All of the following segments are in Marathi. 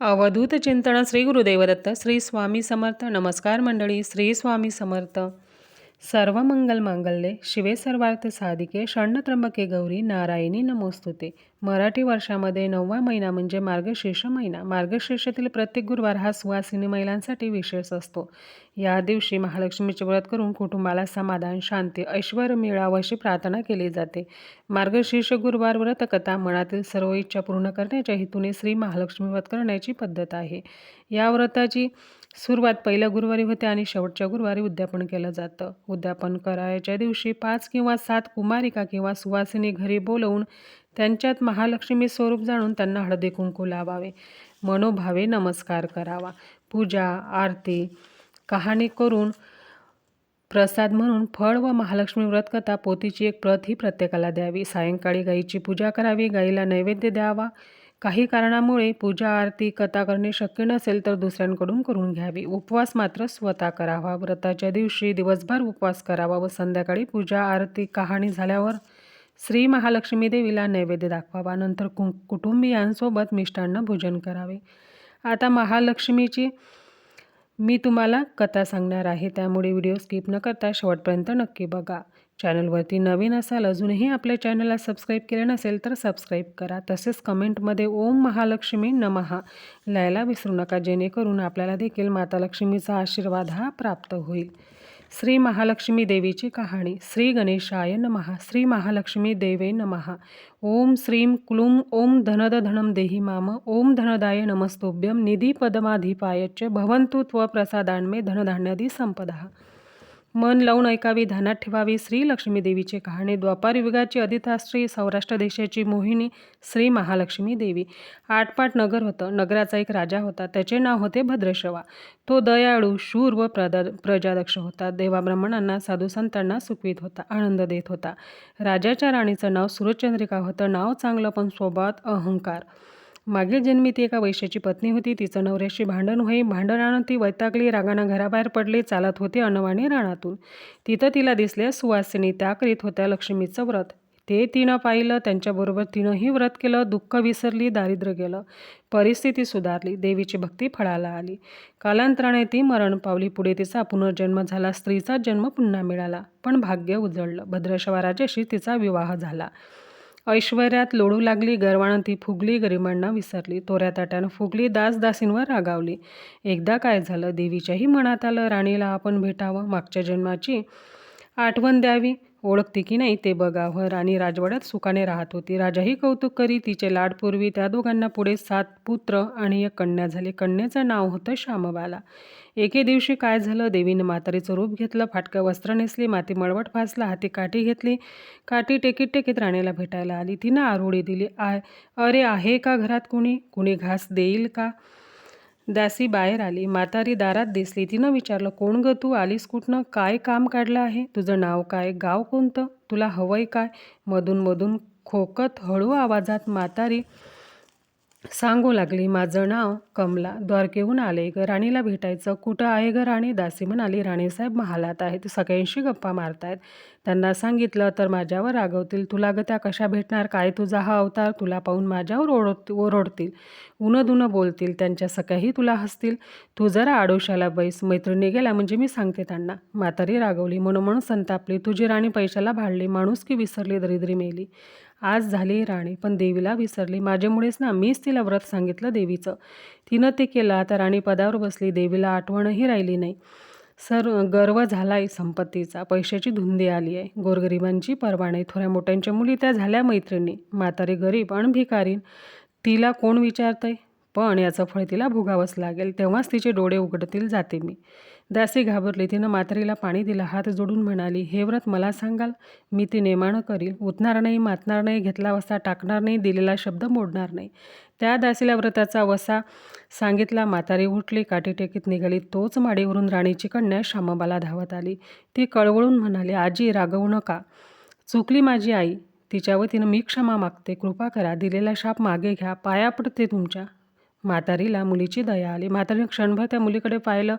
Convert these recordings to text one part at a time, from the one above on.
अवधूत चिंतन श्री गुरुदेव दत्त श्री स्वामी समर्थ नमस्कार मंडळी श्री स्वामी समर्थ सर्व मंगल मांगल्ये शिवे सर्वार्थ साधिके त्र्यंबके गौरी नारायणी नमोस्तुते. मराठी वर्षामध्ये नववा महिना म्हणजे मार्गशीर्ष महिना. मार्गशीर्षातील प्रत्येक गुरुवार हा सुवासिनी महिलांसाठी विशेष असतो. या दिवशी महालक्ष्मीचे व्रत करून कुटुंबाला समाधान शांती ऐश्वर मिळावं अशी प्रार्थना केली जाते. मार्गशीर्ष गुरुवार व्रतकथा मनातील सर्व इच्छा पूर्ण करण्याच्या हेतूने श्री महालक्ष्मी व्रत करण्याची पद्धत आहे. या व्रताची सुरुवात पहिल्या गुरुवारी होते आणि शेवटच्या गुरुवारी उद्यापन केलं जातं. उद्यापन करायच्या दिवशी पाच किंवा सात कुमारिका किंवा सुवासिनी घरी बोलवून त्यांच्यात महालक्ष्मी स्वरूप जाणून त्यांना हळदी कुंकू लावावे. मनोभावे नमस्कार करावा. पूजा आरती कहाणी करून प्रसाद म्हणून फळ व महालक्ष्मी व्रतकथा पोतीची एक प्रत ही प्रत्येकाला द्यावी. सायंकाळी गाईची पूजा करावी. गाईला नैवेद्य द्यावा. काही कारणामुळे पूजा आरती कथा करणे शक्य नसेल तर दुसऱ्यांकडून करून घ्यावी. उपवास मात्र स्वतः करावा. व्रताच्या दिवशी दिवसभर उपवास करावा व संध्याकाळी पूजा आरती कहाणी झाल्यावर श्री महालक्ष्मी देवीला नैवेद्य दाखवावा. नंतर कु कुटुंबियांसोबत मिष्टान्न भोजन करावे. आता महालक्ष्मीची मी तुम्हाला कथा सांगणार आहे. त्यामुळे व्हिडिओ स्किप न करता शेवटपर्यंत नक्की बघा. चॅनलवरती नवीन असाल अजूनही आपल्या चॅनलला सबस्क्राईब केले नसेल तर सबस्क्राईब करा. तसेच कमेंटमध्ये ओम महालक्ष्मी नमहा लिहायला विसरू नका जेणेकरून आपल्याला देखील माता लक्ष्मीचा आशीर्वाद हा प्राप्त होईल. श्री महालक्ष्मी देवीची कहाणी श्री गणेशाय नमहा श्री महालक्ष्मी देवे नमहा ओम श्रीं क्लुं ओम धनद धनम देही माम ओम धनदाय नमस्तोभ्यम निधी पदमाधिपायच भवंतु त्व प्रसादान्मे धनधान्यादी संपदा। मन लावून ऐकावी ध्यानात ठेवावी श्री लक्ष्मी देवीचे कहाणी द्वापार युगाची अधिताश्री सौराष्ट्र देशाची मोहिनी श्री महालक्ष्मी देवी. आठपाट नगर होतं नगराचा एक राजा होता त्याचे नाव होते भद्रशवा. तो दयाळू शूर व प्रद प्रजादक्ष होता. देवाब्राह्मणांना साधू संतांना सुखवीत होता आनंद देत होता. राजाच्या राणीचं नाव सूरजचंद्रिका होतं नाव चांगलं पण स्वभावात अहंकार. मागील जन्मी ती एका वैश्याची पत्नी होती. तिचं नवऱ्याशी भांडण होई. भांडणानं ती वैतागली. रागानं घराबाहेर पडली. चालत होती अनवाणी राणातून तिथं तिला दिसल्या सुवासिनी त्या करीत होत्या लक्ष्मीचं व्रत. ते तिनं पाहिलं. त्यांच्याबरोबर तिनंही व्रत केलं. दुःख विसरली. दारिद्र्य गेलं. परिस्थिती सुधारली. देवीची भक्ती फळाला आली. कालांतराने ती मरण पावली. पुढे तिचा पुनर्जन्म झाला. स्त्रीचा जन्म पुन्हा मिळाला. पण भाग्य उजळलं. भद्रेश्वर तिचा विवाह झाला. ऐश्वर्यात लोळू लागली गर्वानं ती फुगली गरिबांना विसरली. तोऱ्या ताट्यानं फुगली दासदासींवर रागावली. एकदा काय झालं देवीच्याही मनात आलं राणीला आपण भेटावं मागच्या जन्माची आठवण द्यावी. ओळखते की नाही ते बघावं राणी राजवाड्यात सुखाने राहत होती. राजाही कौतुक करी तिचे लाडपूर्वी त्या दोघांना पुढे सात पुत्र आणि एक कन्या झाले. कन्याचं नाव होतं श्यामबाला. एके दिवशी काय झालं? देवीनं म्हातारीचं रूप घेतलं फाटकं वस्त्र नेसली माती मळवट फासला हाती काठी घेतली. काठी टेकीत टेकीत राणीला भेटायला आली. तिनं आरोळी दिली. आय अरे आहे का घरात कुणी? कुणी घास देईल का? दासी बाहेर आली. म्हातारी दारात दिसली. तिनं विचारलं कोण ग तू? आलीस कुठनं? काय काम काढलं आहे? तुझं नाव काय? गाव कोणतं? तुला हवंय काय? मधून मधून खोकत हळू आवाजात म्हातारी सांगू लागली माझं नाव कमला. द्वारकेहून आले ग. राणीला भेटायचं. कुठं आहे ग राणी? दासी म्हणाली राणीसाहेब महालात आहेत. सगळ्यांशी गप्पा मारतायत. त्यांना सांगितलं तर माझ्यावर रागवतील. तुला ग त्या कशा भेटणार? काय तुझा हा अवतार? तुला पाहून माझ्यावर ओरड ओरडतील. उनदुनं बोलतील. त्यांच्या सगळ्याही तुला हसतील. तू जरा आडोशाला बैस. मैत्रिणी गेला म्हणजे मी सांगते त्यांना. म्हातारी रागवली. म्हणून म्हणून संतापली. तुझी राणी पैशाला भाडली. माणूस की विसरली दरिद्री मेली. आज झाली राणी पण देवीला विसरली. माझ्यामुळेच ना मीच तिला व्रत सांगितलं देवीचं. तिनं ते केलं. आता राणी पदावर बसली. देवीला आठवणही राहिली नाही. सर गर्व झाला आहे संपत्तीचा. पैशाची धुंदी आली आहे. गोरगरिबांची पर्वा नाही. थोड्या मोठ्यांच्या मुली त्या झाल्या मैत्रिणी. म्हातारी गरीब आणि भिकारीन तिला कोण विचारतंय? पण याचं फळ तिला भोगावंच लागेल. तेव्हाच तिचे डोळे उघडतील जाते मी. दासी घाबरली. तिनं मातारीला पाणी दिलं. हात जोडून म्हणाली हे व्रत मला सांगाल? मी ती नेमाणं करील. उठणार नाही मातणार नाही घेतला वसा टाकणार नाही दिलेला शब्द मोडणार नाही. त्या दासीला व्रताचा वसा सांगितला म्हातारी उठली काठी टेकीत निघाली. तोच माडीवरून राणीची कन्या श्यामाबाला धावत आली. ती कळवळून म्हणाली आजी रागवू नका. चुकली माझी आई. तिच्या वतीनं मी क्षमा मागते. कृपा करा. दिलेला शाप मागे घ्या. पाया पडते तुमच्या. म्हातारीला मुलीची दया आली. म्हातारीने क्षणभर त्या मुलीकडे पाहिलं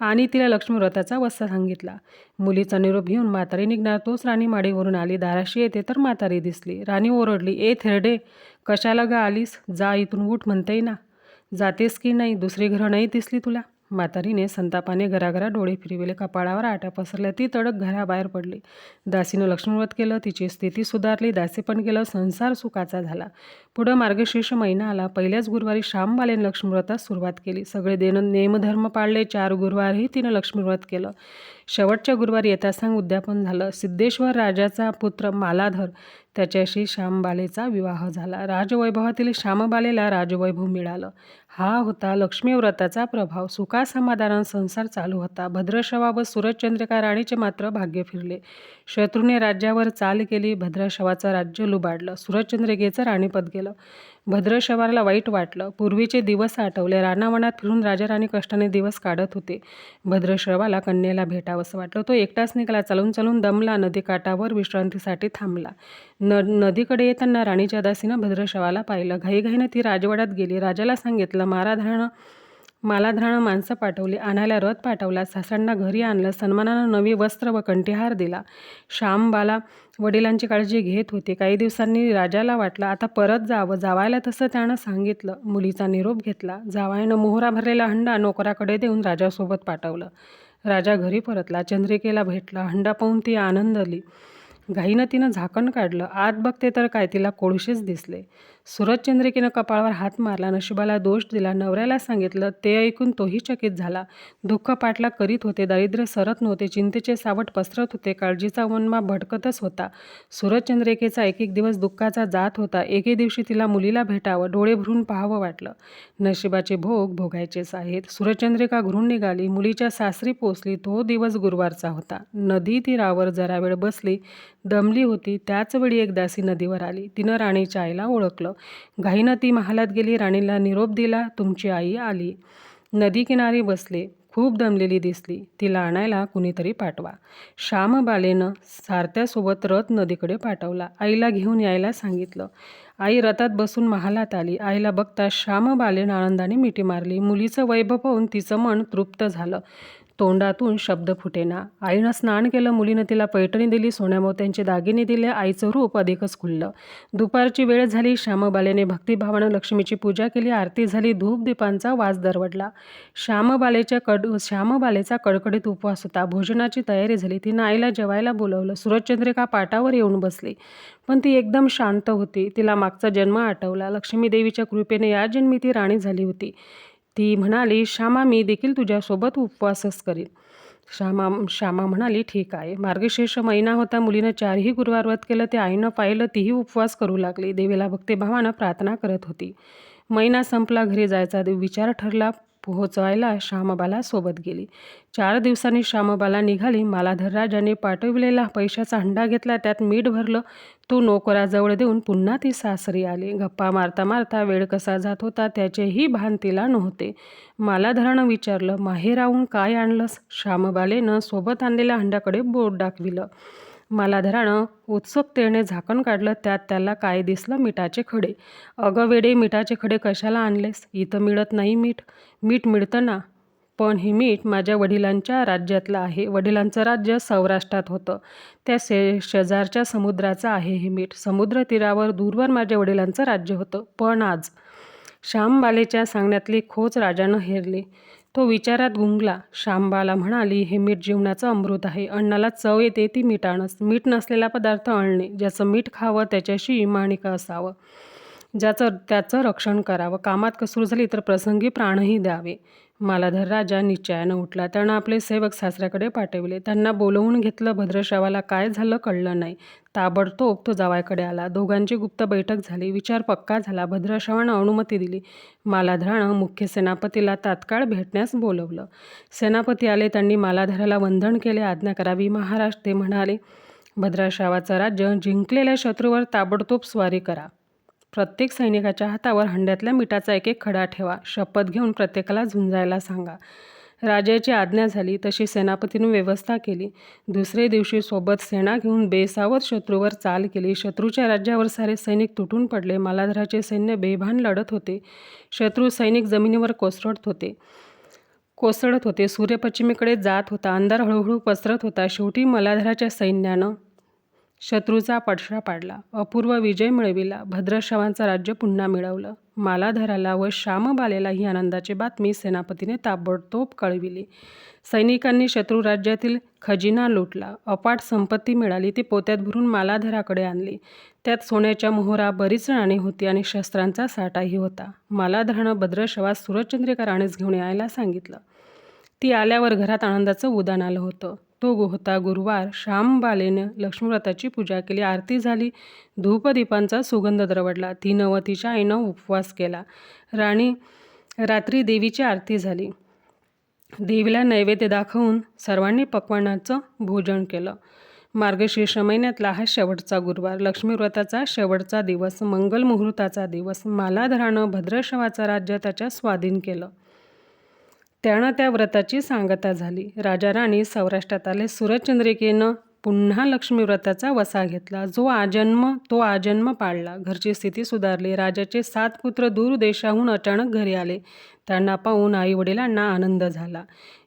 आणि तिला लक्ष्मीव्रताचा वस्सा सांगितला. मुलीचा निरोप घेऊन म्हातारी निघणार. तोच राणी माडीवरून आली. दाराशी येते तर म्हातारी दिसली. राणी ओरडली ए थेरडे कशाला गा आलीस? जा इथून उठ म्हणते ना. जातेस की नाही? दुसरी घरं नाही दिसली तुला. म्हातारीने संतापाने घराघरा डोळे फिरविले. कपाळावर आट्या पसरल्या ती तडक घराबाहेर पडली. दासीनं लक्ष्मीव्रत केलं तिची स्थिती सुधारली. दासी पण केलं संसार सुखाचा झाला. पुढं मार्गशीर्ष महिना आला. पहिल्याच गुरुवारी श्यामबालेनं लक्ष्मीव्रतास सुरुवात केली. सगळे देणं नेमधर्म पाळले. चार गुरुवारही तिनं लक्ष्मीव्रत केलं. शेवटच्या गुरुवारी यथासांग उद्यापन झालं. सिद्धेश्वर राजाचा पुत्र मालाधर त्याच्याशी श्यामबालेचा विवाह झाला. राजवैभवातील श्यामबालेला राजवैभव मिळालं. हा होता लक्ष्मी व्रताचा प्रभाव. सुखासमाधानान संसार चालू होता. भद्रशवा व सूरजचंद्रिका राणीचे मात्र भाग्य फिरले. शत्रूने राज्यावर चाल केली. भद्रशवाचं राज्य लुबाडलं. सूरजचंद्रिकेचं राणीपद गेलं. भद्रशवाला वाईट वाटलं. पूर्वीचे दिवस आठवले. रानावनात फिरून राजा राणी कष्टाने दिवस काढत होते. भद्रशवाला कन्येला भेटावंसं वाटलं. तो एकटाच निघाला. चालून चालून दमला. नदीकाठावर विश्रांतीसाठी थांबला. न नदीकडे येताना राणीच्या दासीनं भद्रशवाला पाहिलं. घाईघाईनं ती राजवाड्यात गेली. राजाला सांगितलं माराधारणं मालाधारणं माणसं पाठवली आणायला रथ पाठवला सासांना घरी आणलं सन्मानानं नवी वस्त्र व कंठीहार दिला. श्यामबाला वडिलांची काळजी घेत होते. काही दिवसांनी राजाला वाटलं आता परत जावं. जावायला तसं त्यानं सांगितलं. मुलीचा निरोप घेतला. जावायनं मोहरा भरलेला हंडा नोकराकडे देऊन राजासोबत पाठवलं. राजा घरी परतला. चंद्रिकेला भेटला. हंडा पाहून ती आनंदली घाईनं तिनं झाकण काढलं. आत बघते तर काय तिला कोळशीच दिसले. सुरजचंद्रिकेनं कपाळावर हात मारला. नशिबाला दोष दिला. नवऱ्याला सांगितलं. ते ऐकून तोही चकित झाला. दुःख पाटला करीत होते. दारिद्र्य सरत नव्हते. चिंतेचे सावट पसरत होते. काळजीचा वनमा भडकतच होता. सुरजचंद्रिकेचा एक एक दिवस दुःखाचा जात होता. एके दिवशी तिला मुलीला भेटावं डोळे भरून पाहावं वाटलं. नशिबाचे भोग भोगायचेच आहेत. सूरजचंद्रिका घरून निघाली. मुलीच्या सासरी पोचली. तो दिवस गुरुवारचा होता. नदी तीरावर जरा वेळ बसली. दमली होती त्याच वेळी एक दासी नदीवर आली. तिनं राणीच्या आईला ओळखलं. घाईनं ती महालात गेली राणीला निरोप दिला तुमची आई आली. नदीकिनारी बसले खूप दमलेली दिसली. तिला आणायला कुणीतरी पाठवा. श्यामबालेनं सारथ्यासोबत रथ नदीकडे पाठवला. आईला घेऊन यायला सांगितलं. आई रथात बसून महालात आली. आईला बघता श्यामबालेनं आनंदाने मिठी मारली. मुलीचं वैभव पाहून तिचं मन तृप्त झालं. तोंडातून शब्द फुटेना. आईनं स्नान केलं मुलीनं तिला पैठणी दिली सोन्यामोत्यांचे दागिने दिले आईचं रूप अधिकच खुललं. दुपारची वेळ झाली श्यामबालेने भक्तिभावानं लक्ष्मीची पूजा केली आरती झाली धूप दीपांचा वास दरवडला. श्यामबालेच्या कड श्यामबालेचा कडकडीत उपवास होता. भोजनाची तयारी झाली. तिनं आईला जेवायला बोलवलं. सुरजचंद्रिका पाटावर येऊन बसली. पण ती एकदम शांत होती. तिला मागचा जन्म आठवला. लक्ष्मी देवीच्या कृपेने या जन्मी ती राणी झाली होती. ती म्हणाली श्यामा मी देखील तुझ्यासोबत उपवासच करीन. श्यामा श्यामा म्हणाली ठीक आहे. मार्गशीर्ष महिना होता. मुलीनं चारही गुरुवार व्रत केलं. ते आईनं पाहिलं तीही उपवास करू लागली. देवीला भक्तिभावानं प्रार्थना करत होती. महिना संपला. घरी जायचा विचार ठरला. पोहोचवायला श्यामबाला सोबत गेली. चार दिवसांनी श्यामबाला निघाली. मालाधर राजाने पाठविलेला पैशाचा हंडा घेतला. त्यात मीठ भरलं. तो नोकराजवळ देऊन पुन्हा ती सासरी आली. गप्पा मारता मारता वेळ कसा जात होता त्याचेही भान तिला नव्हते. मालाधरानं विचारलं माहेराहून काय आणलंस? श्यामबालेनं सोबत आणलेल्या हंड्याकडे बोट दाखविलं. मालाधरानं उत्सुकतेने झाकण काढलं त्यात त्याला काय दिसलं? मिठाचे खडे. अगं वेडे मिठाचे खडे कशाला आणलेस? इथं मिळत नाही मीठ. मीठ मिळतं ना? पण हे मीठ माझ्या वडिलांच्या राज्यातलं आहे. वडिलांचं राज्य सौराष्ट्रात होतं. त्या शे शेजारच्या समुद्राचं आहे हे मीठ. समुद्र तीरावर दूरवर माझ्या वडिलांचं राज्य होतं. पण आज श्यामबालेच्या सांगण्यातली खोच राजानं हेरली. तो विचारात गुंगला. शांबाला म्हणाली हे मीठ जीवनाचं अमृत आहे. अन्नाला चव येते ती मिठाणस मीठ नसलेला पदार्थ आणणे. ज्याचं मीठ खावं त्याच्याशी इमाणिका असावं. ज्याचं त्याचं रक्षण करावं. कामात कसूर झाली तर प्रसंगी प्राणही द्यावे. मालाधर राजा निश्चयानं उठला. त्यानं आपले सेवक सासऱ्याकडे पाठविले. त्यांना बोलवून घेतलं भद्रश्रावाला काय झालं कळलं नाही. ताबडतोब तो जावायकडे आला. दोघांची गुप्त बैठक झाली. विचार पक्का झाला. भद्रशावानं अनुमती दिली. मालाधरानं मुख्य सेनापतीला तात्काळ भेटण्यास बोलवलं. सेनापती आले त्यांनी मालाधराला वंदन केले आज्ञा करावी. महाराज ते म्हणाले भद्राश्रावाचं राज्य जिंकलेल्या शत्रूवर ताबडतोब स्वारी करा. प्रत्येक सैनिकाच्या हातावर हंड्यातल्या मिठाचा एक एक खडा ठेवा. शपथ घेऊन प्रत्येकाला झुंजायला सांगा. राजाची आज्ञा झाली तशी सेनापतीनं व्यवस्था केली. दुसरे दिवशी सोबत सेना घेऊन बेसावत शत्रूवर चाल केली. शत्रूच्या राज्यावर सारे सैनिक तुटून पडले. मालाधराचे सैन्य बेभान लढत होते. शत्रू सैनिक जमिनीवर कोसळत होते. कोसळत होते. सूर्य पश्चिमेकडे जात होता. अंधार हळूहळू पसरत होता. शेवटी मलाधराच्या सैन्यानं शत्रूचा पडशा पाडला. अपूर्व विजय मिळविला. भद्रशवांचं राज्य पुन्हा मिळवलं. मालाधराला व श्यामबालेला ही आनंदाची बातमी सेनापतीने ताबडतोब कळविली. सैनिकांनी शत्रू राज्यातील खजिना लुटला. अपाट संपत्ती मिळाली ती पोत्यात भरून मालाधराकडे आणली. त्यात सोन्याच्या मोहरा बरीच नाणी होती आणि शस्त्रांचा साठाही होता. मालाधरानं भद्रशवास सूरजचंद्रिका राणीस घेऊन यायला सांगितलं. ती आल्यावर घरात आनंदाचं उदान आलं होतं. तो होता गुरुवार श्यामबालेनं लक्ष्मीव्रताची पूजा केली. आरती झाली. धूपदीपांचा सुगंध दरवडला. तिनं व तिच्या आईनं उपवास केला. राणी रात्री देवीची आरती झाली. देवीला नैवेद्य दाखवून सर्वांनी पक्वानाचं भोजन केलं. मार्गशीर्ष महिन्यातला हा शेवटचा गुरुवार. लक्ष्मीव्रताचा शेवटचा दिवस मंगल मुहूर्ताचा दिवस मालाधरानं भद्रशवाचं राज्य त्याच्या स्वाधीन केलं. त्यानं त्या व्रताची सांगता झाली. राजा राणी सौराष्ट्रात आले. सूरजचंद्रिकेनं पुन्हा लक्ष्मी व्रताचा वसा घेतला. जो आजन्म तो आजन्म पाळला. घरची स्थिती सुधारली. राजाचे सात पुत्र दूर देशाहून अचानक घरी आले. त्यांना पाहून आई वडिलांना आनंद झाला.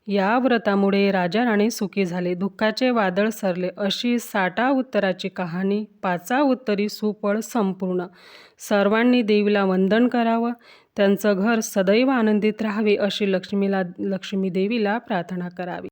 या व्रतामुळे राजा राणी सुखी झाले. दुःखाचे वादळ सरले. अशी साठा उत्तराची कहाणी पाचा उत्तरी सुफळ संपूर्ण. सर्वांनी देवीला वंदन करावं. त्यांचं घर सदैव आनंदित राहावे अशी लक्ष्मीला लक्ष्मी देवीला प्रार्थना करावी.